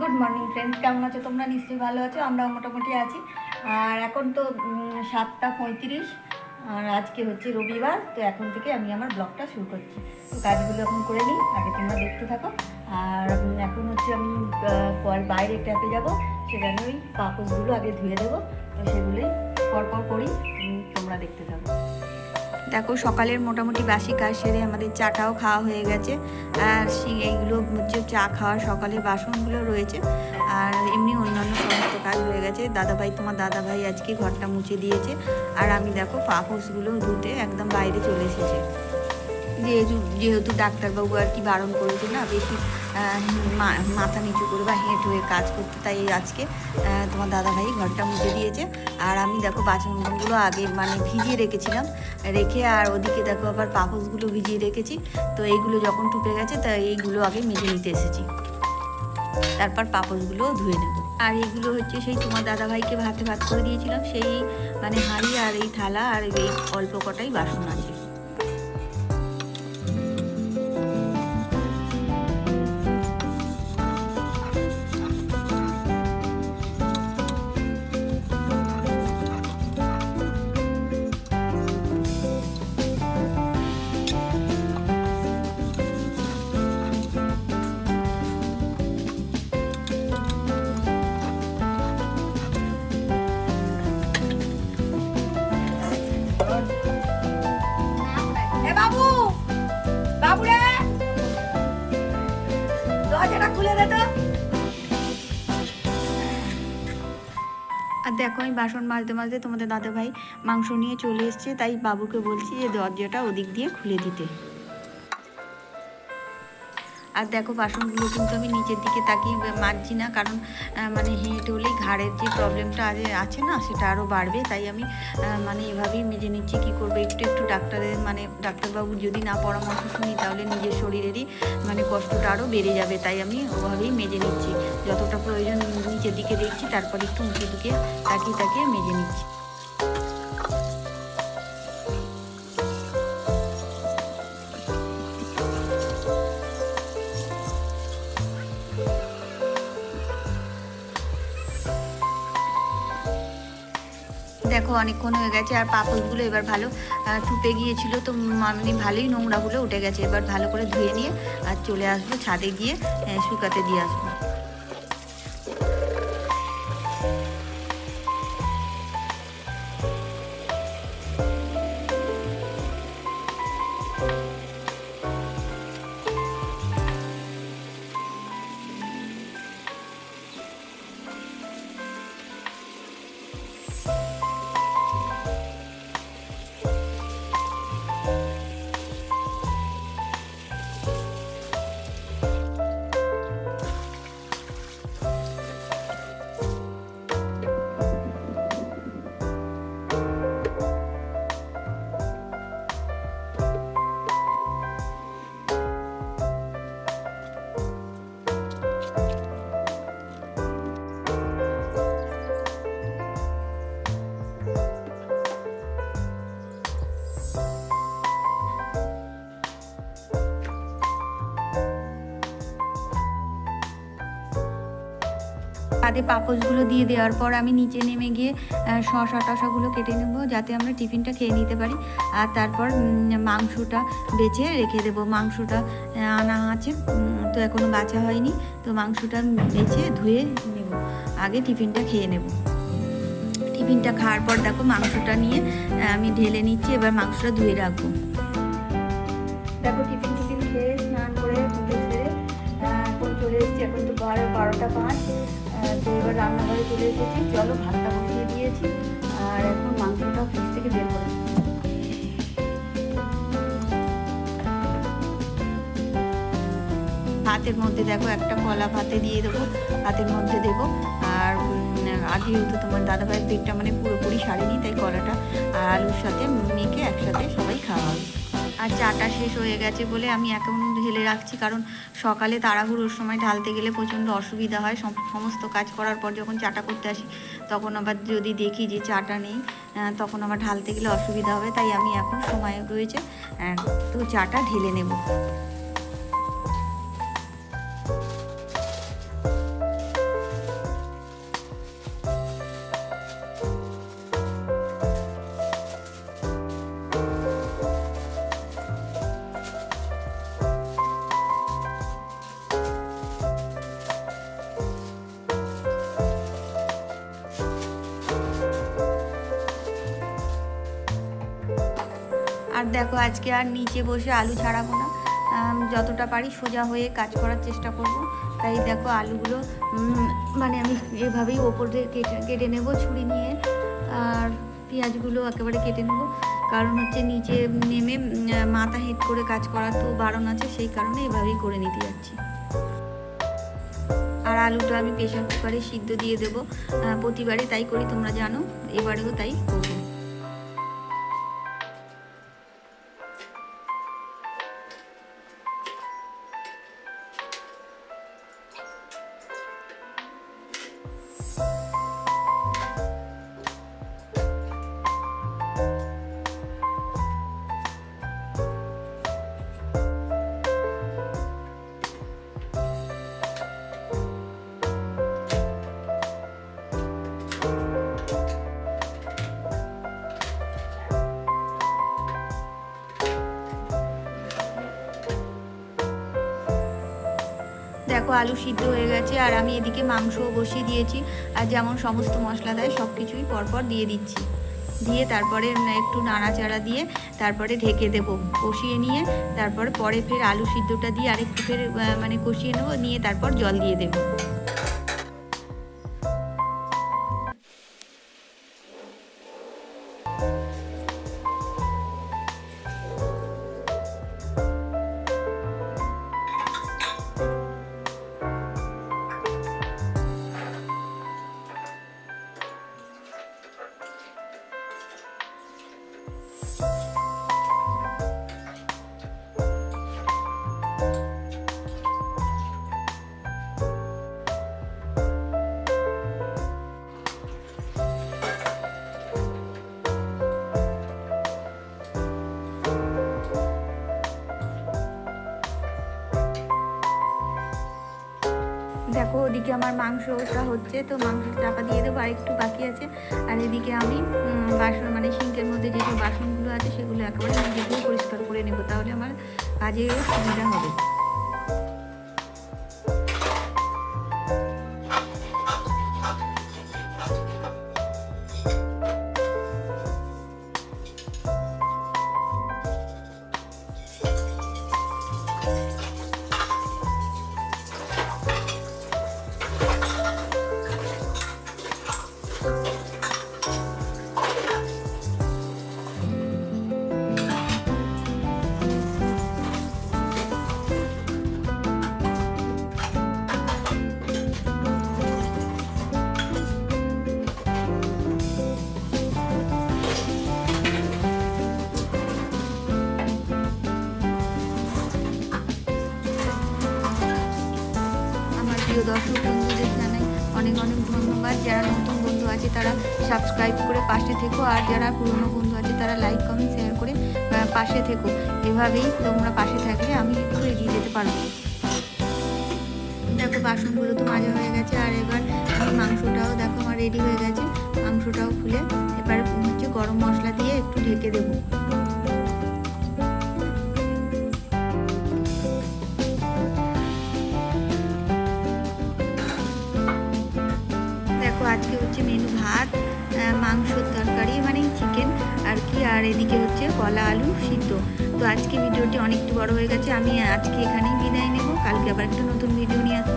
Good morning friends কেমন আছো? তোমরা নিশ্চয়ই ভালো আছো আমরা মোটামুটি আছি। আর এখন তো সাতটা পঁয়ত্রিশ, আর আজকে হচ্ছে রবিবার, তো এখন থেকে আমি আমার ব্লগটা শুরু করছি। তো কাজগুলো এখন করে নিই, আগে তোমরা দেখতে থাকো। আর এখন হচ্ছে আমি বাইরে ট্যাপে যাব সেখানে ওই কাপড়গুলো আগে ধুয়ে দেবো, তো সেগুলোই পরপর করি তোমরা দেখতে থাকো। দেখো সকালের মোটামুটি বাসি কাজ সেরে আমাদের চাটাও খাওয়া হয়ে গেছে। আর এইগুলো হচ্ছে চা খাওয়া, সকালের বাসনগুলো রয়েছে। আর এমনি অন্যান্য সমস্ত কাজ হয়ে গেছে। দাদাভাই, তোমার দাদাভাই আজকে ঘরটা মুছে দিয়েছে। আর আমি দেখো পাপোশগুলো ধুতে একদম বাইরে চলে এসেছে। যেহেতু যেহেতু ডাক্তারবাবু আর কি বারণ করেছে না, বেশি মাথা নিচু করে বা হেঁট হয়ে কাজ করতে, তাই আজকে তোমার দাদাভাই ঘরটা মুছে দিয়েছে। আর আমি দেখো বাসনগুলো আগে মানে ভিজিয়ে রেখেছিলাম। রেখে আর ওদিকে দেখো আবার পাপোশগুলো ভিজিয়ে রেখেছি। তো এইগুলো যখন টুপে গেছে, তা এইগুলো আগে মেজে নিতে এসেছি। তারপর পাপড়গুলোও ধুয়ে নেব। আর এইগুলো হচ্ছে সেই তোমার দাদাভাইকে ভাতে ভাত করে দিয়েছিলাম। সেই মানে হাঁড়ি আর এই থালা আর এই অল্প কটাই বাসন আছে। আর দেখো, আমি বাসন মাজতে মাজতে তোমাদের দাদা ভাই মাংস নিয়ে চলে এসছে, তাই বাবুকে বলছি যে দরজাটা ওদিক দিয়ে খুলে দিতে। আর দেখো বাসনগুলো কিন্তু আমি নিচের দিকে তাকিয়ে মাজছি না, কারণ মানে হেঁটে হলেই ঘাড়ের যে প্রবলেমটা আজ, আছে না, সেটা আরও বাড়বে। তাই আমি মানে এভাবেই মেজে নিচ্ছি, কী করব? একটু একটু ডাক্তারের মানে ডাক্তারবাবু যদি না পরামর্শ শুনি, তাহলে নিজের শরীরেরই মানে কষ্টটা আরও বেড়ে যাবে। তাই আমি ওভাবেই মেজে নিচ্ছি। যতটা প্রয়োজন, নিচের দিকে দেখছি, তারপর একটু উঁচু দিকে তাকিয়ে তাকিয়ে মেজে নিচ্ছি। দেখো অনেকক্ষণ হয়ে গেছে, আর পাপড়গুলো এবার ভালো টুটে গিয়েছিল। তো মানে ভালোই নোংরাগুলো উঠে গেছে। এবার ভালো করে ধুয়ে নিয়ে আর চলে আসব ছাদে গিয়ে শুকাতে দিয়ে আসব। তাদের পাপোশগুলো দিয়ে দেওয়ার পর আমি নিচে নেমে গিয়ে আহ, শসা টসাগুলো কেটে নেব যাতে আমরা টিফিনটা খেয়ে নিতে পারি। আর তারপর মাংসটা বেছে রেখে দেবো। মাংসটা আনা আছে তো এখনও বাছা হয়নি। তো মাংসটা বেছে ধুয়ে নেব। আগে টিফিনটা খেয়ে নেব। টিফিনটা খাওয়ার পর দেখো মাংসটা নিয়ে আমি ঢেলে নিচ্ছি এবার মাংসটা ধুয়ে রাখব। দেখো টিফিন টিফিন খেয়ে স্নান করে পুজো এখন চলে এসেছি এখন তো বারো বারোটা পাঁচ। তো এবার রান্নাঘরে চলে এসেছি। চলো ভাতটা বসিয়ে দিয়েছি, আর এখন মাংসটা ফ্রিজ থেকে বের করে ভাতের মধ্যে দেখো, একটা কলা ভাতে দিয়ে দেবো, ভাতের মধ্যে দেবো। আর আজ যেহেতু তোমার দাদাভাইয়ের পেটটা মানে পুরোপুরি সারেনি, তাই কলাটা আর আলুর সাথে মেখে একসাথে সবাই খাওয়া হবে আর চাটা শেষ হয়ে গেছে বলে আমি এখন ঢেলে রাখছি। কারণ সকালে তাড়াহুড়োর সময় ঢালতে গেলে প্রচণ্ড অসুবিধা হয়। সমস্ত কাজ করার পর যখন চাটা করতে আসি, তখন আবার যদি দেখি যে চাটা নেই তখন আবার ঢালতে গেলে অসুবিধা হবে। তাই আমি এখন সময় রয়েছে তো চাটা ঢেলে নেব। দেখো আজকে আর নিচে বসে আলু ছাড়াবো না। যতটা পারি সোজা হয়ে কাজ করার চেষ্টা করব। তাই দেখো আলুগুলো মানে আমি এভাবেই ওপর দিয়ে কেটে কেটে নেব ছুরি নিয়ে। আর পেঁয়াজগুলো একেবারে কেটে নেব। কারণ হচ্ছে নিচে নেমে মাথা হেট করে কাজ করার তো বারণ আছে সেই কারণে এভাবেই করে নিতে যাচ্ছি। আর আলুটা আমি প্রেশার কুকারে সিদ্ধ দিয়ে দেবো। আহ, প্রতিবারই তাই করি তোমরা জানো। এবারেও তাই করব। দেখো, আলু সিদ্ধ হয়ে গেছে আর আমি এদিকে মাংসও বসিয়ে দিয়েছি আর যেমন সমস্ত মশলা দেয় সব কিছুই পরপর দিয়ে দিচ্ছি। দিয়ে তারপরে একটু নাড়াচাড়া দিয়ে তারপরে ঢেকে দেব, কষিয়ে নিয়ে তারপর পরে ফের আলু সিদ্ধটা দিয়ে আরেকটু ফের মানে কষিয়ে নেব, নিয়ে তারপর জল দিয়ে দেবো। ওদিকে আমার মাংসটা হচ্ছে, তো মাংসের চাপা দিয়ে দেবো আর একটু বাকি আছে। আর এদিকে আমি বাসন মানে সিঙ্কের মধ্যে যেসব বাসনগুলো আছে, সেগুলো একেবারে নিজে পরিষ্কার করে নেব, তাহলে আমার কাজে সুবিধা হবে। প্রিয় দর্শক বন্ধুদের জানাই অনেক অনেক ধন্যবাদ। যারা নতুন বন্ধু আছে, তারা সাবস্ক্রাইব করে পাশে থেকো। আর যারা পুরনো বন্ধু আছে, তারা লাইক কমেন্ট শেয়ার করে পাশে থেকো। এভাবেই তোমরা পাশে থাকলে আমি একটু এগিয়ে যেতে পারব। দেখো, বাসনগুলো তো মাজা হয়ে গেছে। আর এবার আমি মাংসটাও দেখো, আমার রেডি হয়ে গেছে। মাংসটাও খুলে এবার হচ্ছে গরম মশলা দিয়ে একটু ঢেকে দেবো। আজকে হচ্ছে মেনু ভাত মাংসর তরকারি মানে চিকেন আর কি, আর এদিকে হচ্ছে কলা, আলু সিদ্ধ। তো আজকে ভিডিওটি অনেকটু বড় হয়ে গেছে, আমি আজকে এখানেই বিদায় নেব। কালকে আবার একটা নতুন ভিডিও নিয়ে আসব